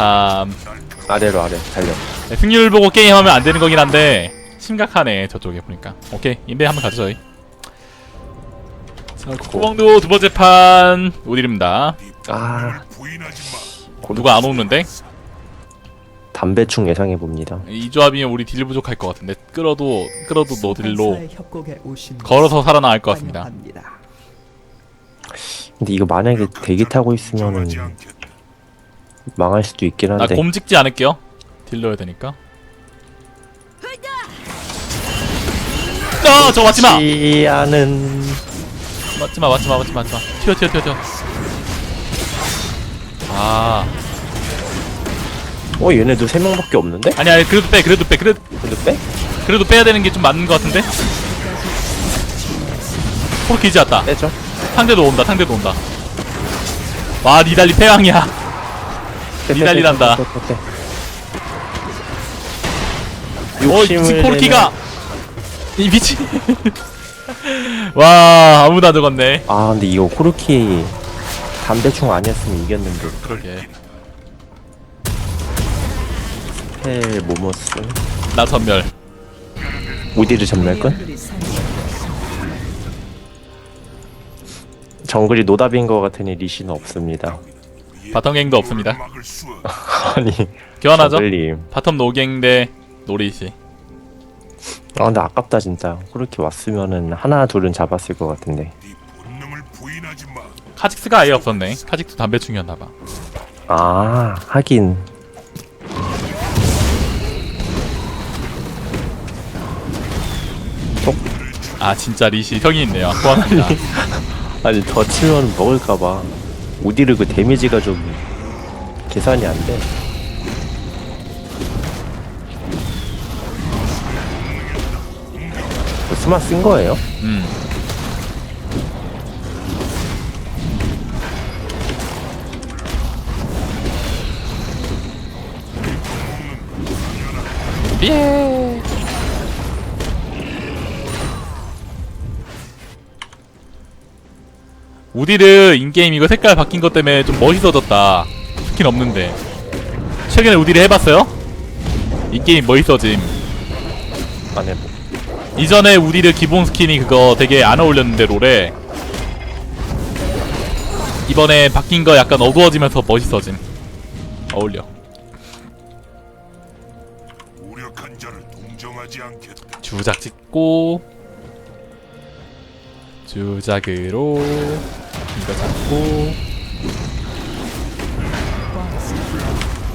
참. 아래로 아래. 달려. 네, 승률 보고 게임하면 안 되는 거긴 한데 심각하네 저쪽에 보니까. 오케이 인베 한번 가죠 저희. 자 구멍도 두 번째 판 오딜입니다. 아. 누가 안 오는데? 담배충 예상해 봅니다. 이 조합이면 우리 딜 부족할 것 같은데 끌어도 끌어도 노딜로 걸어서 살아나갈 것 같습니다. 근데 이거 만약에 대기 타고 있으면은 망할 수도 있긴 나 한데 곰 찍지 않을게요 딜 넣어야 되니까 아, 저 맞지마! 쉽지 않은 맞지 마, 맞지 마, 맞지 마, 맞지 마. 튀어, 튀어, 튀어, 튀어. 아, 어 얘네도 세 명밖에 없는데? 아니, 아니, 그래도 빼, 그래도 빼, 그래도, 근데 빼? 그래도 빼야 되는 게 좀 맞는 것 같은데? 포르키 이제 왔다. 빼죠 상대도 온다, 상대도 온다. 와, 니달리 패왕이야. 니달리 빼, 난다. 어, 미친! 내면- 이 미친. 와, 아무도 안 죽었네. 아 근데 이거 코르키 담배충 아니었으면 이겼는데 그러게. 헬 모모스 나 전멸권? 미니언들이 사용되었습니다. 정글이 노답인 것 같으니 리시는 없습니다 바텀갱도 없습니다. 아니 교환하죠? 정글님 바텀 노갱 대 노리시. 아 근데 아깝다 진짜 코르키 왔으면은 하나 둘은 잡았을 것 같은데. 카직스가 아예 없었네. 카직스 담배충이었나봐. 아 하긴 아 진짜 리시 형이 있네요. 고맙습니다. 아니 더 치면 먹을까봐 우디르 그 데미지가 좀 계산이 안 돼 스마 쓴 거예요? 음. 우디르 인게임 이거 색깔 바뀐 것 때문에 좀 멋있어졌다. 스킨 없는데. 최근에 우디르 해봤어요? 인게임 멋있어짐. 안 해보 이전에 우디르 기본 스킨이 그거 되게 안 어울렸는데 롤에 이번에 바뀐 거 약간 어두워지면서 멋있어짐 어울려 무력한 자를 동정하지 않겠다. 주작 찍고 주작으로 이거 잡고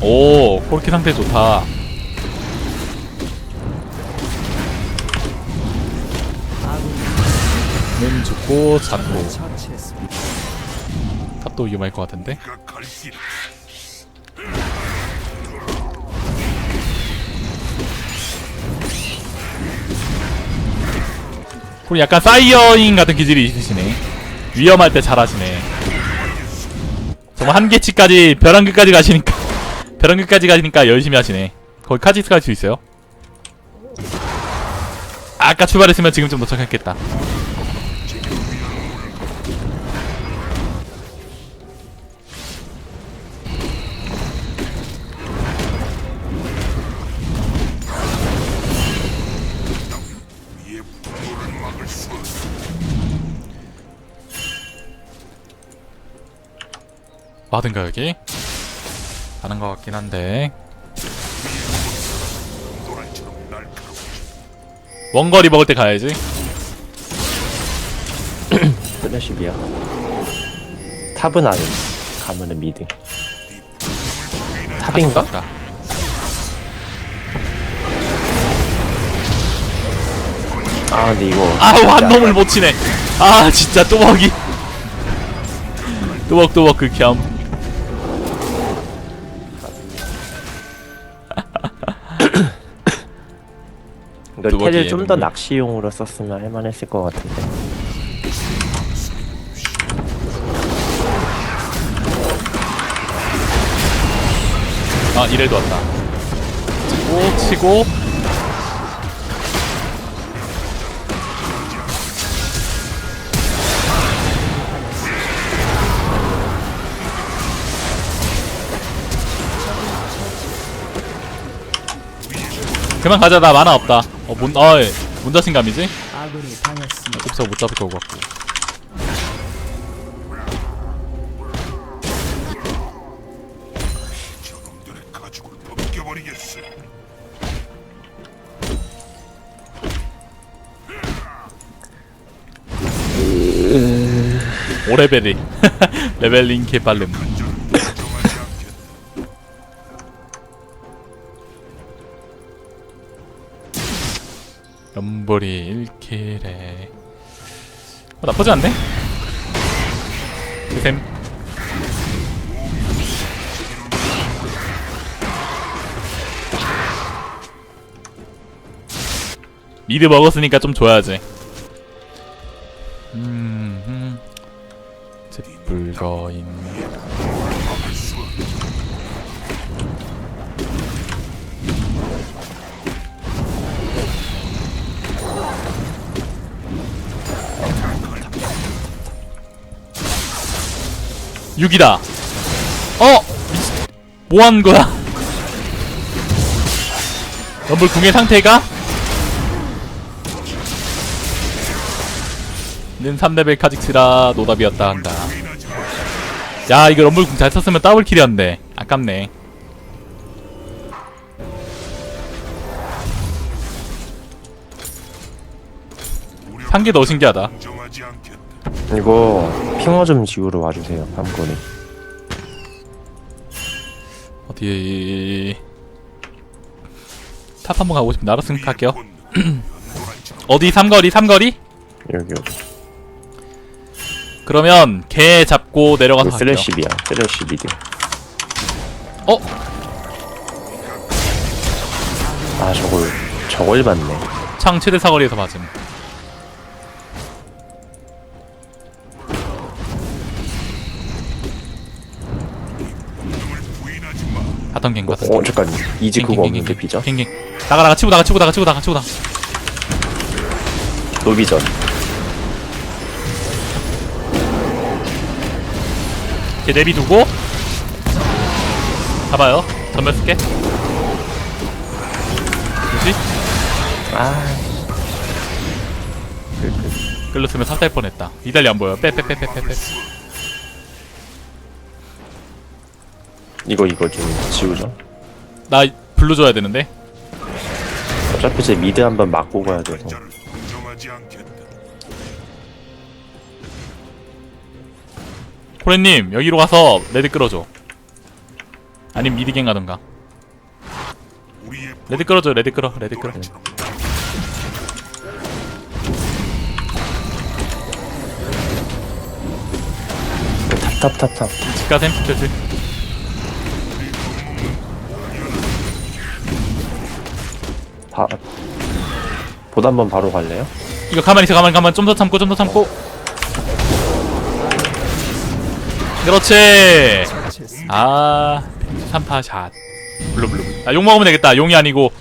오 코르키 상태 좋다 는 죽고 잡고. 탑도 위험할 것 같은데. 우리 약간 사이어인 같은 기질이 있으시네. 위험할 때 잘하시네. 정말 한계치까지 벼랑 끝까지 가시니까 벼랑 끝까지 가시니까 열심히 하시네. 거기 카지스 갈 수 있어요? 아까 출발했으면 지금 좀 도착했겠다. 와든가 여기? 가는 것 같긴 한데. 원거리 먹을 때 가야지. 플래시비야 탑은 아닌 가면은 미드 탑인가? 아쉽다. 아 근데 이거 아 진짜 완놈을 못 치네. 아 진짜 또먹이. 또먹 또먹 그 겸. 이걸 두 테를 좀 더 낚시용으로 썼으면 할만했을 것 같은데. 아 이래도 왔다. 치고 치고. 그만 가자 나 만화 없다. 어문 어이 문자신감이지? 아군이 당했습니다. 곱사 못 잡을 것 같고 저놈들의 가죽을 벗겨버리겠어. 오레벨이 레벨링 개빨름 연벌이 1킬에. 어, 나쁘지 않네. 그샘 미드 먹었으니까 좀 줘야지. 음, 음. 제 불거인 6이다. 어! 뭐하는 거야? 럼블 궁의 상태가? 는 3레벨 카직스라 노답이었다 한다. 야 이거 럼블 궁 잘 썼으면 더블킬이었는데 아깝네. 상계 더 신기하다. 이거 핑어 좀 지우러 와주세요 밤거리. 어디? 탑 한번 가고 싶으면 나로 연노란처럼 어디? 삼거리 삼거리? 여기 여기. 그러면 개 잡고 내려가서 이거 할게요. 쓰레쉬비야 쓰레쉬 미드 어? 아 저걸 저걸 봤네. 창 최대 사거리에서 맞음 하지 마. 하던 갱 같은 어 잠깐. 이지 그거 없는데 비전? 갱갱. 나가 나가 치고 나가 치고 나가 치고 나가 치고 나가 노비전. 걔 내비 두고. 잡아요. 전멸 쓸게. 뭐지? 아. 끌렸으면 삭살 뻔했다. 이달리 안 보여. 빼빼빼빼빼빼 이거 이거 좀 지우죠? 나 블루 줘야 되는데? 어차피 제 미드 한번 맞고 가야 돼서. 간절을 동정하지 않겠다. 코레님 여기로 가서 레드 끌어줘. 아님 미드갱 가던가. 우리의 레드 끌어줘 레드 끌어 레드 끌어. 노란처럼 탑탑탑탑. 집가셈 슬슬 바 보다 한번 바로 갈래요? 이거 가만히 있어 가만히 가만히. 좀 더 참고 좀 더 참고. 그렇지. 아 3파 샷. 블루 블루. 아 용 먹으면 되겠다. 용이 아니고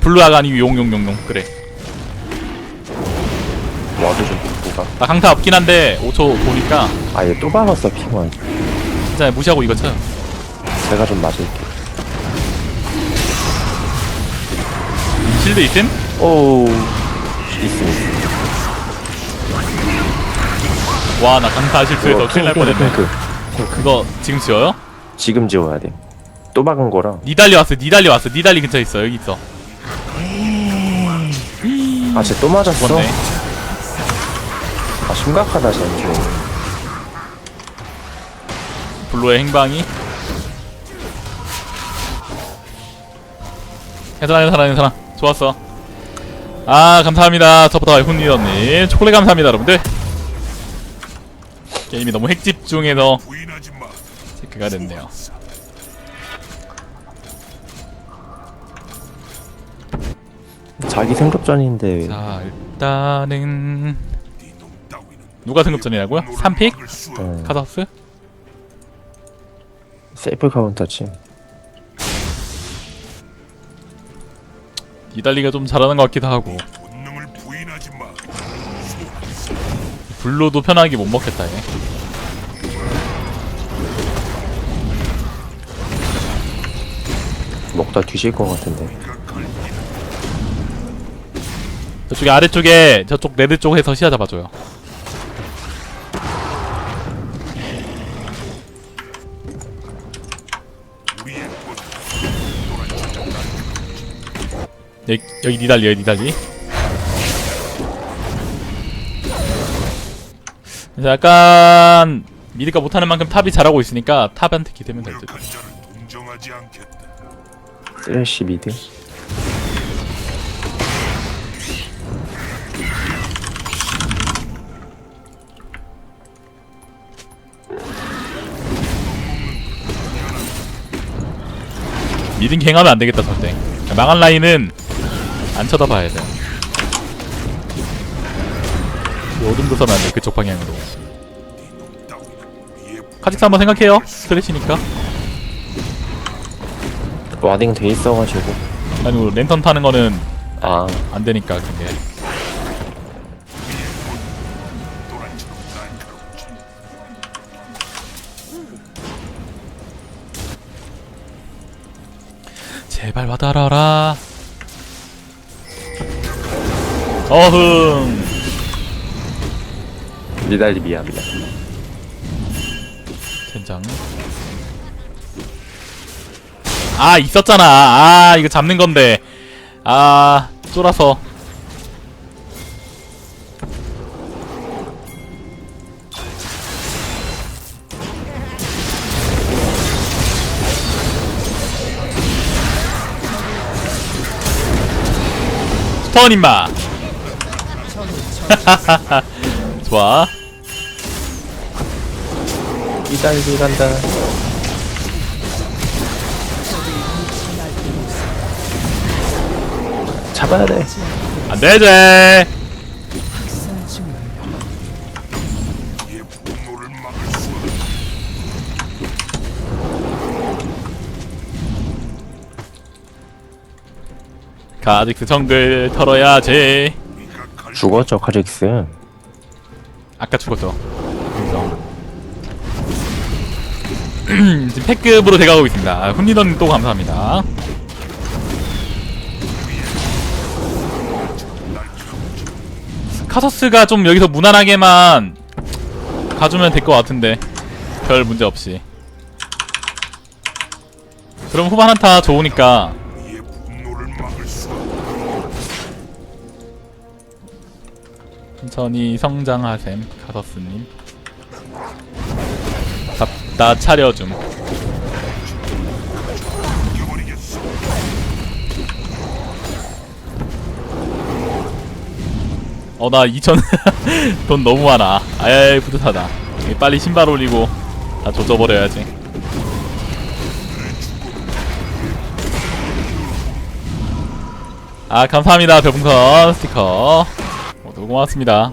블루아가 아니고 용 용 용용. 그래. 와도 좀 보가 나 강타 없긴 한데 5초 보니까 아얘 또 박았어 핑원. 진짜 무시하고 이거 쳐요. 제가 좀 맞을게 실드 있음? 오우 있습니다 와나 강타 실수해서 큰일 날 뻔했네. 그 그거 지금 지어요? 지금 지워야 돼또 박은 거랑. 니달리 왔어 니달리 왔어. 니달리 근처에 있어 여기 있어. 아쟤 또 맞았어? 죽었네. 아 심각하다 쟤. 블루의 행방이. 괜찮아 괜찮아 괜찮아 좋았어 아 감사합니다 저부터 훈리더님 초콜릿 감사합니다 여러분들 게임이 너무 핵집중해서. 체크가 됐네요 자기 생존전인데 자 일단은 누가 승급전이라고요? 3픽? 막을 수 없다. 어, 카사스? 세이프 카운터지 이달리가 좀 잘하는 것 같기도 하고. 블루도 편하게 못 먹겠다 얘. 먹다 뒤질 것 같은데. 저쪽에 아래쪽에 저쪽 레드 쪽에서 시야 잡아줘요 여기, 여기 니달리 여기 니달리 그래서 약간 미드가 못하는 만큼 탑이 잘하고 있으니까 탑한테 기대면 될듯. 쓰레쉬 미드. 미든 갱하면 안 되겠다 절대 망한 라인은 안 쳐다봐야 돼. 어둠도 서면 안돼 그쪽 방향으로. 카직스 한번 생각해요. 스트레치니까. 와딩 돼 있어가지고. 아니고 랜턴 타는 거는 아, 안 되니까 근데. 제발 와달아라 어흥. 니달리 미안 미안. 젠장. 아 있었잖아. 아 이거 잡는 건데. 아 쫄아서. 스턴 임마 좋아 니달리 간다. 잡아야 돼. 안 되지 수 없다. 가직스 정글 털어야지 우리가 갈 죽었죠 카직스. 아까 죽었죠. 그래서 지금 패급으로 돼가고 있습니다. 아, 훈리던 또 감사합니다. 카서스가 좀 여기서 무난하게만 가주면 될 것 같은데 별 문제 없이. 그럼 후반 한타 좋으니까 천천히 성장하셈 카서스님. 답다 차려줌. 어 나 2천 돈 너무 많아. 아이 뿌듯하다. 이 빨리 신발 올리고 다 조져버려야지. 아 감사합니다 별풍선 스티커 고맙습니다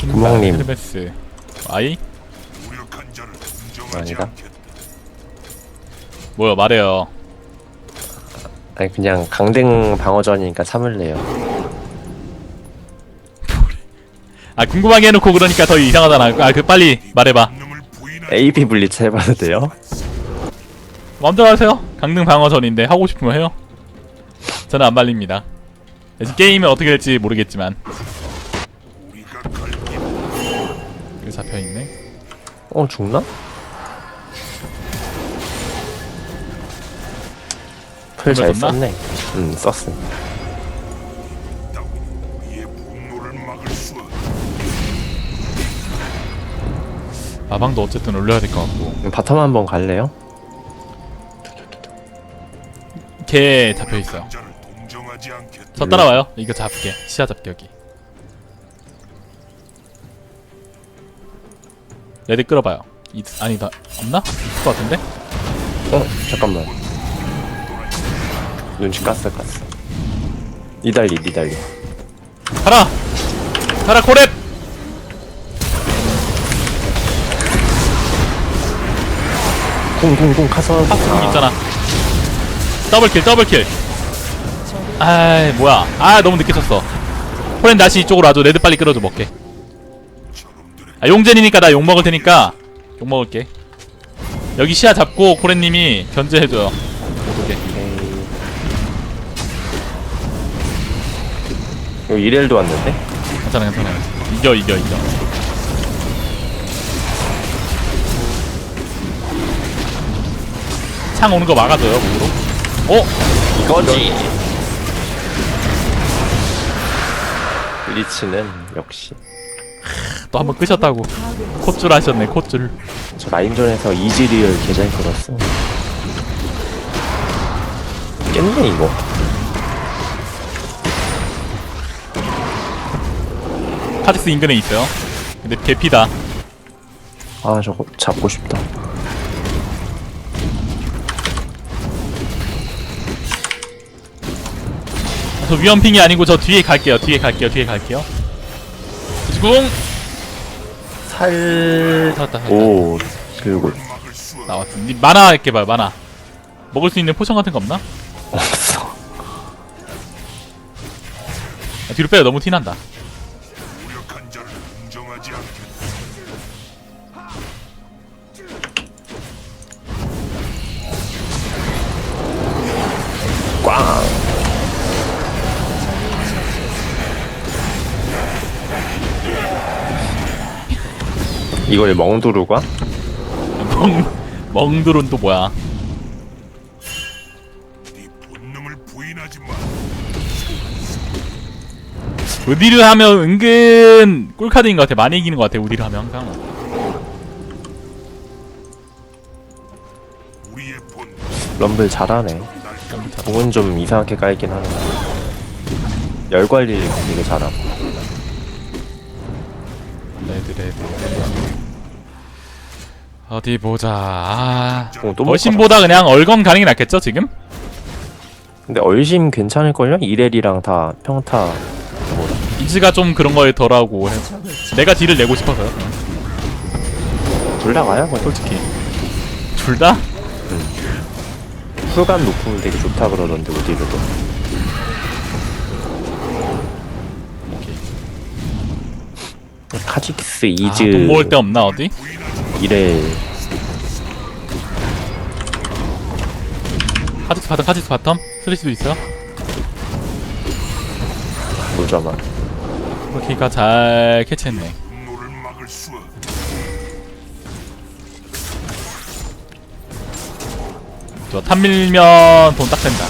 구멍님. 헤르메스 아이 아니다. 뭐야 말해요 아니 그냥 강등 방어전이니까 참을래요. 아 궁금하게 해놓고 그러니까 더 이상하잖아 아 그 빨리 말해봐 AP 블리츠 해봐도 돼요? 마음대로 하세요. 강등 방어전인데 하고 싶으면 해요. 저는 안 말립니다. 게임이 어떻게 될지 모르겠지만 우리가 갈 길. 이거 잡혀 있네. 어 죽나? 풀잘 줬나? 썼네. 수 없다. 마방도 어쨌든 올려야 될 것 같고 바텀 한번 갈래요? 걔 잡혀 있어요. 저 따라와요. 이거 잡게 시야 잡게 여기. 레드 끌어봐요. 이, 아니다 없나? 있을 것 같은데? 어 잠깐만. 눈치 깠어 깠어. 니달리 니달리. 가라! 가라 코랩! 쿵쿵쿵 카서. 파스 공 있잖아. 더블킬 더블킬. 아이 뭐야? 아 너무 늦게 쳤어. 호렌 다시 이쪽으로 와줘. 레드 빨리 끌어줘 먹게. 아 용젠이니까 나 욕 먹을 테니까 욕 먹을게. 여기 시야 잡고 코렌님이 견제해줘요. 오케이. 여기 이렐도 왔는데? 괜찮아 괜찮아 이겨 이겨 이겨 창 오는 거 막아줘요 목으로 어? 이거지. 리치는 역시 또 한 번 끄셨다고 콧줄 하셨네 콧줄 저 라인전에서 이지리얼 계좌인 끌었어. 깼네 이거. 카직스 인근에 있어요 근데 개피다 아 저거 잡고 싶다. 저 위험핑이 아니고 저 뒤에 갈게요 뒤에 갈게요 뒤에 갈게요 지궁 살. 잡았다 오 그리고. 나왔어 니 만화 봐요 만화 먹을 수 있는 포션 같은 거 없나? 없어. 아, 뒤로 빼요 너무 티난다 이걸 멍두루가? 멍 멍드론 또 뭐야 네 본능을 부인하지 마. 우디르 하면 은근 꿀카드인 것 같아 많이 이기는 것 같아 우디르 하면 항상 우리의 본 럼블 잘하네. 공은 좀 이상하게 깔긴 하는데. 열 관리 되게 잘하고. 레드 레드 어디 보자 아 어, 또 얼씬보다 그냥 얼건 가는 게 낫겠죠 지금? 근데 얼심 괜찮을걸요? 이렐이랑 다 평타. 이즈가 좀 그런 거에 덜하고 해. 내가 딜을 내고 싶어서요 둘 다 가요? 그냥. 솔직히 둘 다? 풀감 높으면 되게 좋다 그러던데 우디르도. 카직스 이즈 아, 돈 모을 데 없나 어디? 이렐 카직스 바텀 카직스 바텀? 슬리시도 있어 보자마. 그렇게가 잘 캐치했네 분노를 막을 수 없. 저탑 밀면 돈 딱 된다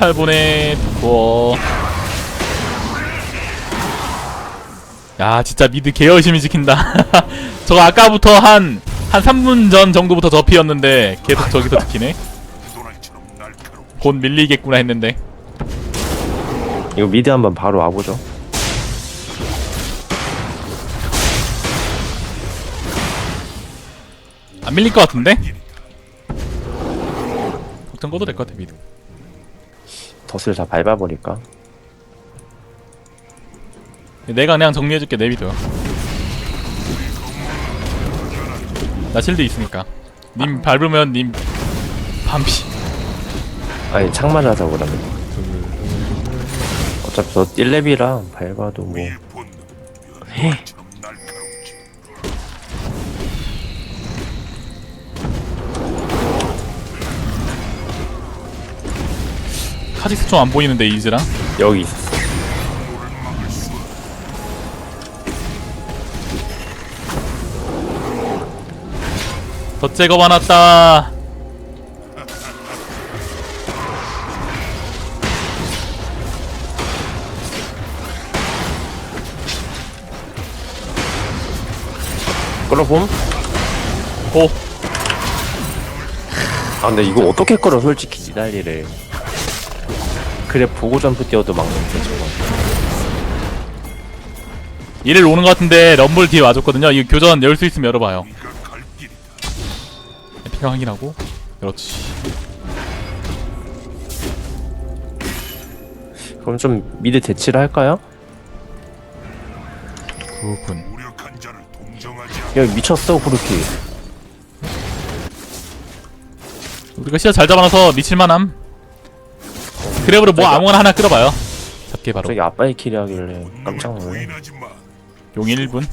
18분에 두고. 야 진짜 미드 개 열심히 지킨다. 저거 아까부터 한 한 3분 전 정도부터 저 피었는데 계속 저기서 지키네. 곧 밀리겠구나 했는데. 이거 미드 한번 바로 와보죠. 안 밀릴 것 같은데? 걱정 꺼도 될 것 같아 미드 덫을 다 밟아버릴까? 내가 그냥 정리해줄게 내 미드 나 실드 있으니까 님 밟으면 님 반피 아니 창 맞아서 그러면. 어차피 저 1렙이라 밟아도 뭐. 우 카직스 좀안 보이는데 이즈랑 여기 있어. 없. 덧제거 많았다 끌어봄? 고 아 근데 이거 어떻게 끌어 솔직히 니달리를. 그래 보고 점프 뛰어도 막는데 저거. 이를 오는 것 같은데 럼블 뒤에 와줬거든요 이거 교전 열 수 있으면 열어봐요 우리가 갈 길이 피가 확인하고 그렇지 그럼 좀 미드 대치를 할까요? 그군 무력한 자를 동정하지 않. 야 미쳤어 그렇게. 우리가 시야 잘 잡아놔서 미칠만함 그래브로 뭐 아무거나 하나 끌어봐요. 잡기 바로. 저기 아빠의 킬이 하길래 깜짝 놀래 용 1분.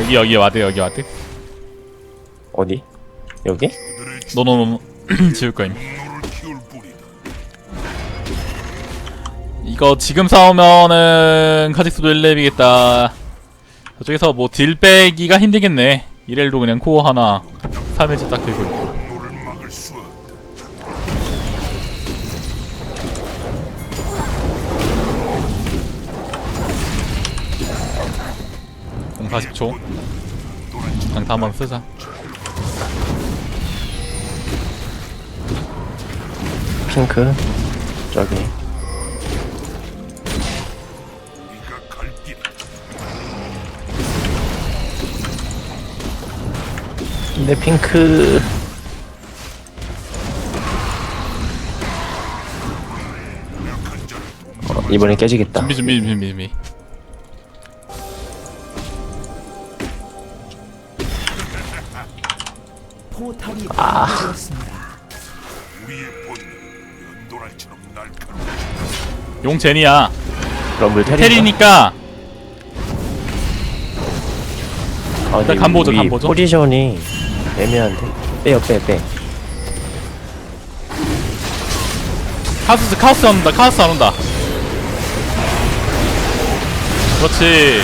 여기 여기 와대 여기 와대 어디? 여기? 노노노 지울 거임. 이거 지금 싸우면은 카직스도 1렙이겠다. 저쪽에서 뭐 딜 빼기가 힘들겠네. 이렐도 그냥 코어 하나 3일째 딱 들고 있고. 공 40초. 강타 한번 쓰자. 핑크? 저기 길이 근데 핑크. 어, 이번엔 깨지겠다. 준비 준비 준비 준비 포탑이 파괴되었습니다. 우리의 본능 연도날처럼 날카로운 용 제니야. 럼블 테리 테리니까. 아, 근데 간 보죠, 우리 간 보죠. 포지션이 애매한데? 빼요 빼빼. 카우스 카우스 안 온다 카우스 안 온다. 그렇지.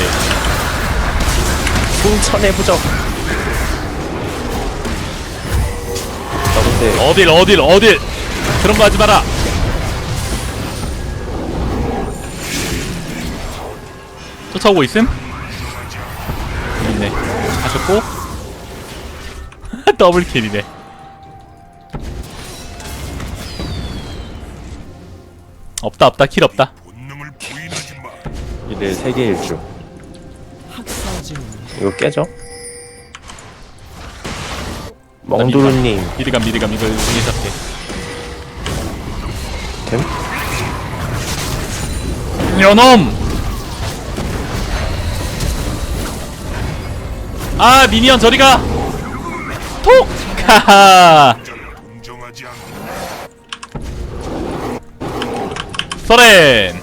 풍천의 부적 아 근데 어딜 어딜 어딜! 그런 거 하지 마라! 쫓아오고 있음? 있네. 하셨고 더블킬이네. 없다 없다. 킬 없다. 본능을 부인하지 마. 이래 세계 일주. 이거 깨져? 멍두루님. 미드감 미드감 이거 이게 잡게 됨? 요놈! 아 미니언 저리가 톡 동정하지 않는다. 서렌.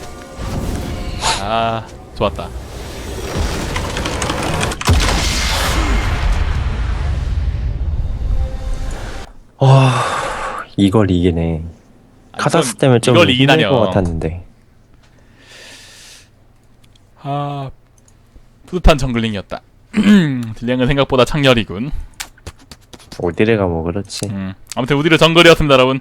아 좋았다. 이걸 이기네. 카사스 좀 때문에 좀 이걸 힘들 것 이기나요. 같았는데. 아 뿌듯한 정글링이었다. 딜량은 생각보다 창렬이군 어디를 가뭐 그렇지 음. 아무튼 우디르 정글이었습니다 여러분